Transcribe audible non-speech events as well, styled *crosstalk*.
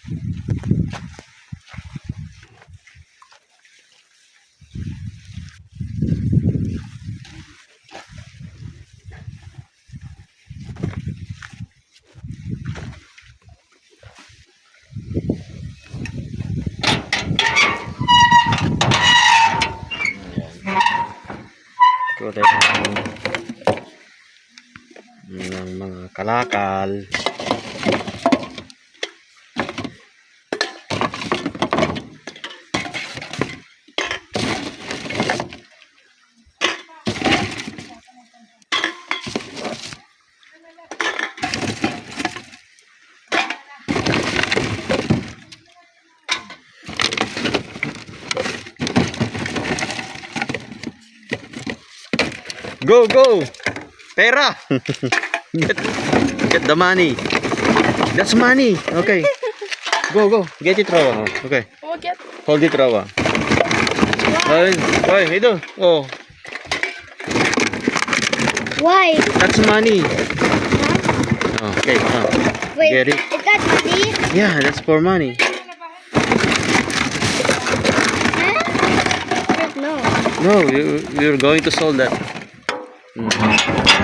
Kulay ng, ng mga kalakal. Go, go! Pera! *laughs* get, get the money. That's money. Okay. Go, go. Get it, Rawa. Okay. Oh. Hold it, Rawa. Ay, ito. Oh, Why? that's money. Oh, okay. Oh. Wait, Get it? is that money? Yeah, that's for money. Huh? No. No, you, you're going to solve that. Mm.